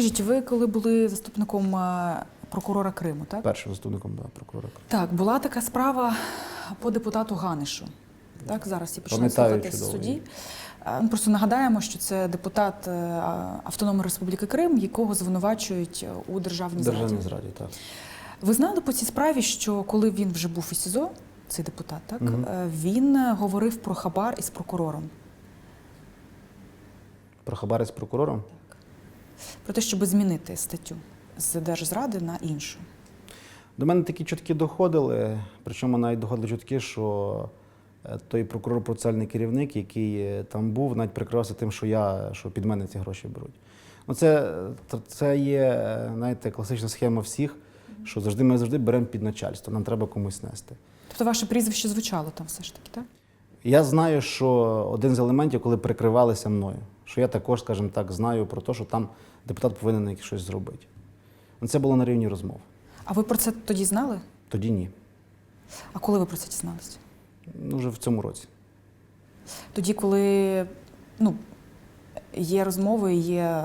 Скажіть, ви коли були заступником е, прокурора Криму, так? Першим заступником да, прокурора. Так, була така справа по депутату Ганишу. Так, зараз і почнемо слухати в суді. Е, ну, Просто нагадаємо, що це депутат е, Автономної Республіки Крим, якого звинувачують у державній зраді. Державній зраді, так. Ви знали по цій справі, що коли він вже був у СІЗО, цей депутат, так е, він говорив про хабар із прокурором, Про хабарець з прокурором. Про те, щоб змінити статтю з держзради на іншу. До мене такі чутки доходили, причому навіть доходили чутки, що е, той прокурор процесуальний керівник, який е, там був, навіть прикривався тим, що я що під мене ці гроші беруть. Ну, це, це є, е, знаєте, класична схема всіх, що завжди ми завжди беремо під начальство, нам треба комусь нести. Тобто ваше прізвище звучало там все ж таки, так? Я знаю, що один з елементів, коли прикривалися мною, що я також, скажімо так, знаю про те, що там депутат повинен щось зробити. Ну, Це було на рівні розмов. А ви про це тоді знали? Тоді ні. А коли ви про це дізналися? Ну, вже в цьому році. Тоді, коли ну, є розмови, є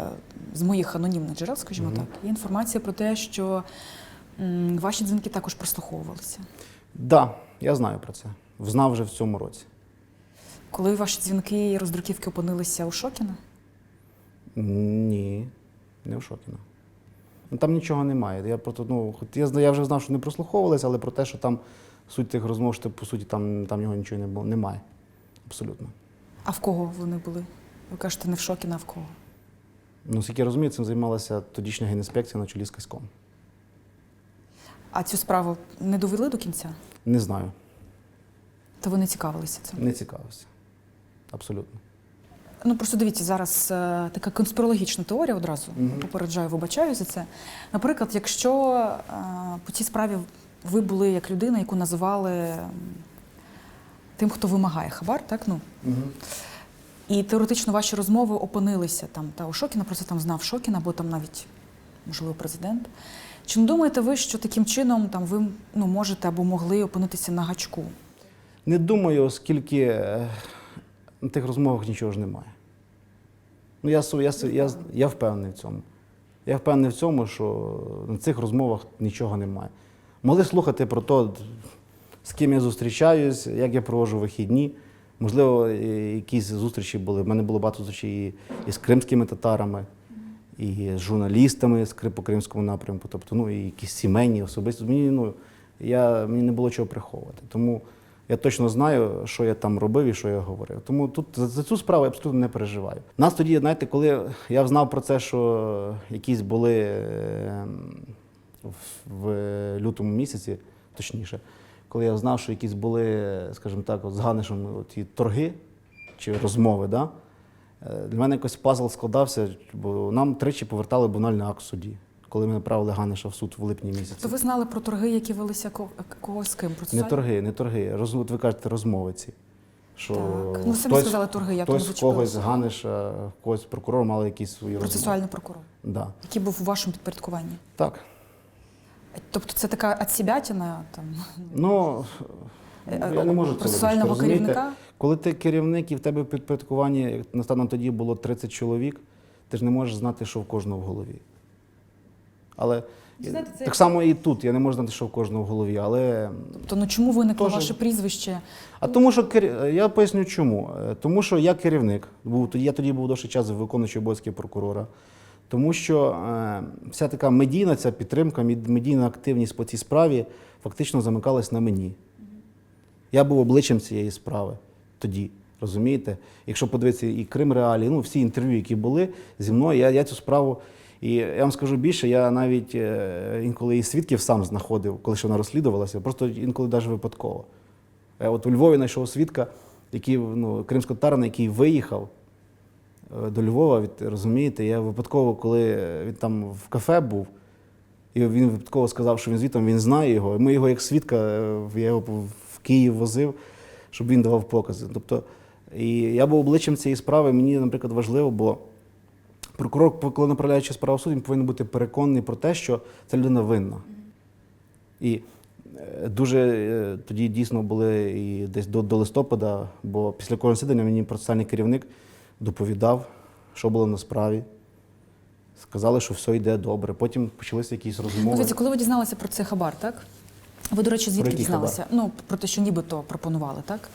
з моїх анонімних джерел, скажімо Мгм. так, є інформація про те, що м, ваші дзвінки також прослуховувалися. Так, да, я знаю про це. Знав вже в цьому році. Коли ваші дзвінки і роздруківки опинилися у Шокіна? Ні, не в Шокіна. Ну, там нічого немає. Я, просто, ну, я, я вже знав, що не прослуховувалися, але про те, що там суть тих розмов, що по суті там, там його нічого не було, немає. Абсолютно. А в кого вони були? Ви кажете, не в Шокіна, а в кого? Ну, скільки я розумію, цим займалася тодішня генінспекція на чолі з Каськом. А цю справу не довели до кінця? Не знаю, То ви не цікавилися цим? не цікавився. Абсолютно. Ну просто дивіться, зараз е, така конспірологічна теорія одразу Мгм. попереджаю, вибачаю за це. Наприклад, якщо е, по цій справі ви були як людина, яку називали тим, хто вимагає хабар, так ну Угу. і теоретично ваші розмови опинилися там та у Шокіна, про це там знав Шокіна, або там навіть можливо президент. Чи не думаєте ви, що таким чином там ви ну можете або могли опинитися на гачку? Не думаю, оскільки е, на тих розмовах нічого ж немає. Ну, я, я, я, я впевнений в цьому. Я впевнений в цьому, що на цих розмовах нічого немає. Могли слухати про те, з ким я зустрічаюсь, як я проводжу вихідні. Можливо, якісь зустрічі були. У мене було багато зустрічей і, з кримськими татарами, і з журналістами з по кримському напрямку, тобто ну, і якісь сімейні особисті. Мені, ну, я, мені не було чого приховувати. Тому я точно знаю, що я там робив і що я говорив. Тому тут за, цю справу я абсолютно не переживаю. Нас тоді, знаєте, коли я знав про це, що якісь були е, в, в лютому місяці, точніше, коли я знав, що якісь були, скажімо так, от з Ганишем ті торги чи розмови, да? е, для мене якось пазл складався, бо нам тричі повертали банальний акт в суді, коли ми направили Ганиша в суд в липні місяці. То ви знали про торги, які велися ко- когось з ким? Не торги, не торги. Роз, от ви кажете розмовиці. Що Так. Ну, самі сказали торги, я хтось когось. Ганиша, когось прокурор мали якісь свої розмови. Процесуальний прокурор, Да. який був у вашому підпорядкуванні. Так. Тобто це така отсібятіна там Ну, е, я не можу процесуального розумієте? керівника. Коли ти керівник і в тебе підпорядкуванні, як настаном тоді було 30 чоловік, ти ж не можеш знати, що в кожного в голові. Але Знаєте, це так само і тут. Я не можу знати, що в кожного в голові. Але Тобто, ну чому виникло Тоже- ваше прізвище? А тому, що я поясню чому. Е, Тому що я керівник, був я тоді був довший час виконуючий обов'язки прокурора. Тому що е, вся така медійна ця підтримка, медійна активність по цій справі фактично замикалась на мені. Я був обличчям цієї справи тоді. Розумієте? Якщо подивитися і Крим Реалії, ну всі інтерв'ю, які були зі мною, я, я цю справу. І я вам скажу більше, я навіть е, інколи і свідків сам знаходив, коли ще вона розслідувалася, просто інколи навіть випадково. Я от у Львові знайшов свідка, який, ну, кримського татарина, який виїхав е, до Львова, від, розумієте, я випадково, коли він там в кафе був, і він випадково сказав, що він звітом він знає його. І ми його як свідка, е, я його в Київ возив, щоб він давав покази. Тобто, і я був обличчям цієї справи, мені, наприклад, важливо, бо прокурор, коли направляючи справу суд, він повинен бути переконаний про те, що ця людина винна. І е, дуже е, тоді дійсно були і десь до, до листопада, бо після кожного засідання мені процесуальний керівник доповідав, що було на справі. Сказали, що все йде добре. Потім почалися якісь розмови. дивіться, коли ви дізналися про цей хабар, так? Ви, до речі, звідки дізналися? Ну, про те, що нібито пропонували, так?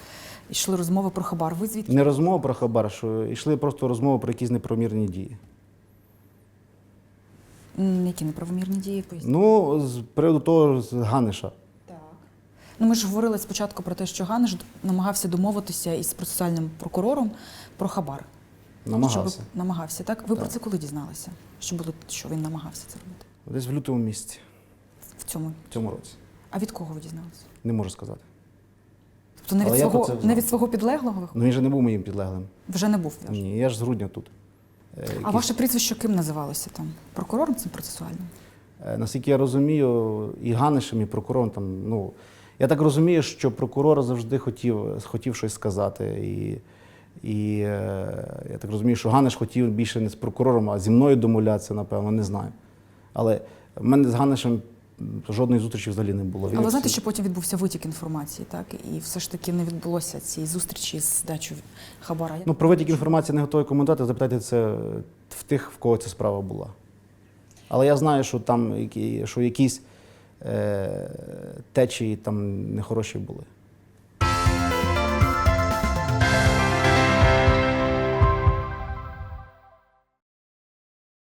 Йшли розмови про хабар. Ви звідки? Не розмова про хабар, що йшли просто розмови про якісь неправомірні дії. Які неправомірні дії поясніть? Ну, з приводу того з Ганиша. Так. Ну, ми ж говорили спочатку про те, що Ганиш намагався домовитися із процесуальним прокурором про хабар. Намагався. Щоб... Намагався, так? Ви про це коли дізналися? Що було, що він намагався це робити? Десь в лютому місяці, В цьому. в цьому році. А від кого ви дізналися? Не можу сказати. Тобто не від, свого, не від свого підлеглого Ну він же не був моїм підлеглим. вже не був. ваш? Ні, я ж з грудня тут. Е, А ваше прізвище ким називалося там? Прокурором цим процесуальним? Е, Наскільки я розумію, і Ганишем, і прокурором там, ну. Я так розумію, що прокурор завжди хотів, хотів щось сказати. І, і е, я так розумію, що Ганиш хотів більше не з прокурором, а зі мною домовлятися, напевно, не знаю. Але в мене з Ганишем м, жодної зустрічі взагалі не було. Він Але знаєте, що потім відбувся витік інформації, так? І все ж таки не відбулося цієї зустрічі з дачу хабара. Ну, про витік інформації не готовий коментувати, запитайте це в тих, в кого ця справа була. Але я знаю, що там що якісь е, течії там нехороші були.